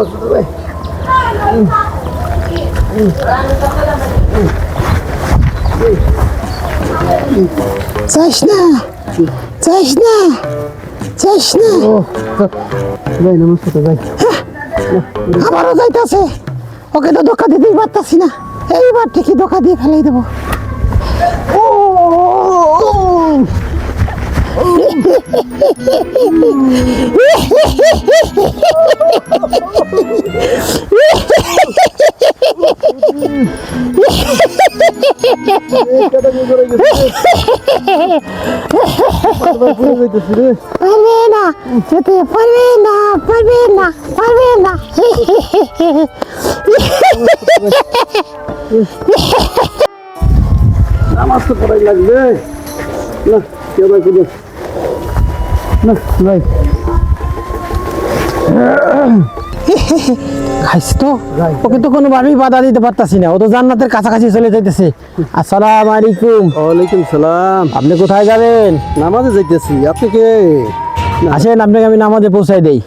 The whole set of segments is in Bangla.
মানে বিয়ে নামাজ পড়তে ভাই চাইস না চাইস না চাইস না ও ভাই নামাজ পড়তে ভাই আবারও যাইতাছে ওকে তো ধোকা দিতেই পারতাছি না এইবার ঠিকই ধোকা দিয়ে ফেলাই দেবো ও কেটা নিয়ে করে গেছে কতবার পড়ে যাইতেছি রে পারবে না, যেতে পারবে না পারবে না পারবে না। নামাজ তো পড়াই লাগবে। না, কেউ না খাইছি তো? ওকে তো কোনোভাবেই বাধা দিতে পারতাছি না। ও তো জান্নাতের কাছাকাছি চলে যাইতেছে। আসসালাম আলাইকুম। ওয়ালাইকুম সালাম। আপনি কোথায় যাবেন? নামাজে যাইতেছি। আপনি কে? আসেন আপনাকে আমি নামাজে পৌঁছাই দেই।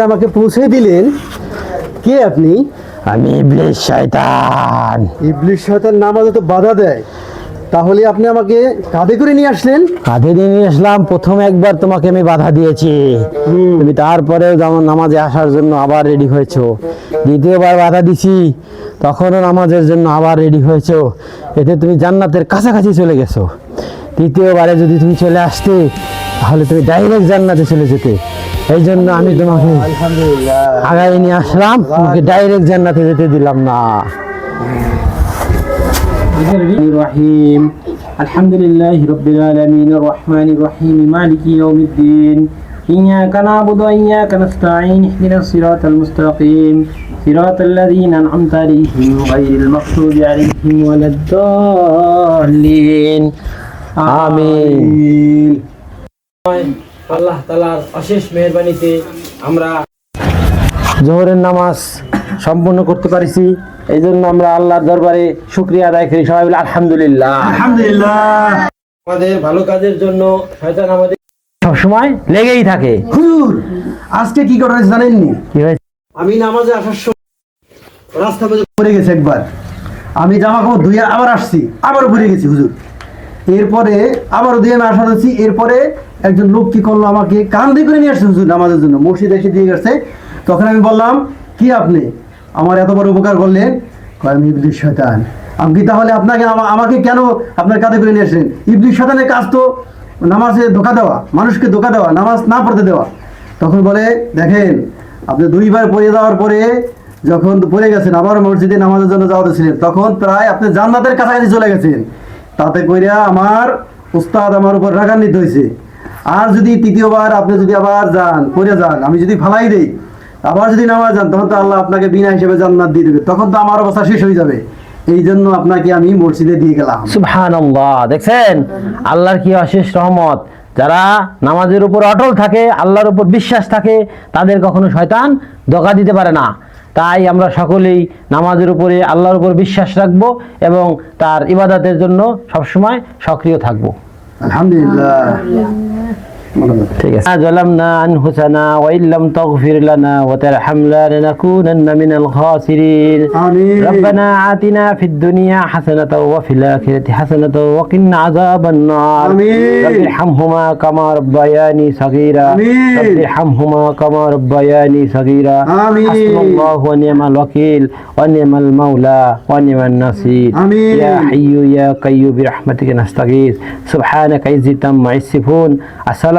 যে আমাকে পৌঁছে দিলেন কে আপনি? আমি ইবলিশ শয়তান। ইবলিশ শয়তান নামাজে তো বাধা দেয়। তাহলে আপনি আমাকে কাঁধে করে নিয়ে আসলেন? কাঁধে নিয়ে নিয়ে আসলাম প্রথম একবার তোমাকে আমি বাধা দিয়েছি। তুমি তারপরেও যেমন নামাজে আসার জন্য আবার রেডি হয়েছো দ্বিতীয়বার বাধা দিছি তখনও নামাজের জন্য আবার রেডি হয়েছো। এতে তুমি জান্নাতের কাছাকাছি চলে গেছো। তৃতীয়বারে যদি তুমি চলে আসতে তাহলে তুমি ডাইরেক্ট জান্নাতে চলে যেতে। এই জন্য আমি তোমাকে আলহামদুলিল্লাহ আগায় নিয়ে আসলাম তোমাকে ডাইরেক্ট জান্নাতে যেতে দিলাম না الرحيم الحمد لله رب العالمين الرحمن الرحيم مالك يوم الدين إياك نعبد وإياك نستعين اهدنا الصراط المستقيم صراط الذين أنعمت عليهم غير المغضوب عليهم ولا الضالين আমিন আল্লাহ তালার অশেষ মেহরবানিতে আমরা জোহরের নামাজ সম্পূর্ণ করতে পারিছি। এই জন্য আমরা আল্লাহর দরবারে শুক্রিয়া আদায় করি। সবাই বলে আলহামদুলিল্লাহ। আলহামদুলিল্লাহ। আমাদের ভালো কাজের জন্য শয়তান আমাদের সবসময় লেগেই থাকে। হুজুর আজকে কি করা হয়েছে জানেননি? কি হয়েছে? আমি নামাজে আসার সময় রাস্তা মধ্যে পড়ে গেছে একবার। আমি জামা কাপড় ধুয়ে আবার আসছি আবার পড়ে গেছি হুজুর। এরপরে আবার ধুয়ে আমি আসা এরপরে একজন লোক কি করল আমাকে কান্দে করে নিয়ে আসছে নামাজের জন্য? মসজিদ এসে দিয়ে গেছে। তখন আমি বললাম, কি আপনি? আমার এত বড় উপকার করলেন। আমি ইবলিশ শয়তান। কি তাহলে আপনাকে আমা- আমাকে কেন আপনার কাঁধে করে নিয়ে আসলেন ইবলিশ শয়তানের কাজ তো নামাজে ধোকা দেওয়া, মানুষকে ধোকা দেওয়া, নামাজ না পড়তে দেওয়া। তখন বলে, দেখেন, আপনি দুইবার পড়ে যাওয়ার পরে যখন পড়ে গেছেন, আবার মসজিদে নামাজের জন্য যাওয়া ছিলেন তখন প্রায় আপনি জান্নাতের কাছাকাছি চলে গেছেন। তাতে কইরা আমার উস্তাদ আমার উপর রাগান্বিত হয়েছে আর যদি তৃতীয়বার আপনি যদি আবার যান, পড়ে যান, আমি যদি ফালাই দেই, আবার যদি নামাজ যান, তখন তো আল্লাহ আপনাকে বিনা হিসেবে জান্নাত দিয়ে দেবে। তখন তো আমার অবস্থা শেষ হয়ে যাবে। এই জন্য আপনাকে আমি মসজিদে দিয়ে গেলাম। সুবহানাল্লাহ। দেখছেন? আল্লাহর কি অশেষ রহমত? যারা নামাজের উপর অটল থাকে, আল্লাহর উপর বিশ্বাস থাকে, তাদের কখনো শয়তান ধোকা দিতে পারে না। তাই আমরা সকলেই নামাজের উপরে, আল্লাহর উপর বিশ্বাস রাখব এবং তার ইবাদতের জন্য সবসময় সক্রিয় থাকব। আলহামদুলিল্লাহ ঠিক আছে ظلمنا أنفسنا وإن لم تغفر لنا وترحمنا لنكونن من الخاسرين آمين ربنا آتنا في الدنيا حسنة وفي الآخرة حسنة وقنا عذاب النار آمين. رب ارحمهما كما ربياني صغيرا آمين. رب ارحمهما كما ربياني صغيرا آمين. حسبنا الله ونعم الوكيل ونعم المولى ونعم النصير آمين. يا حي يا قيوم برحمتك نستغيث سبحانك عزة عما يصفون السلام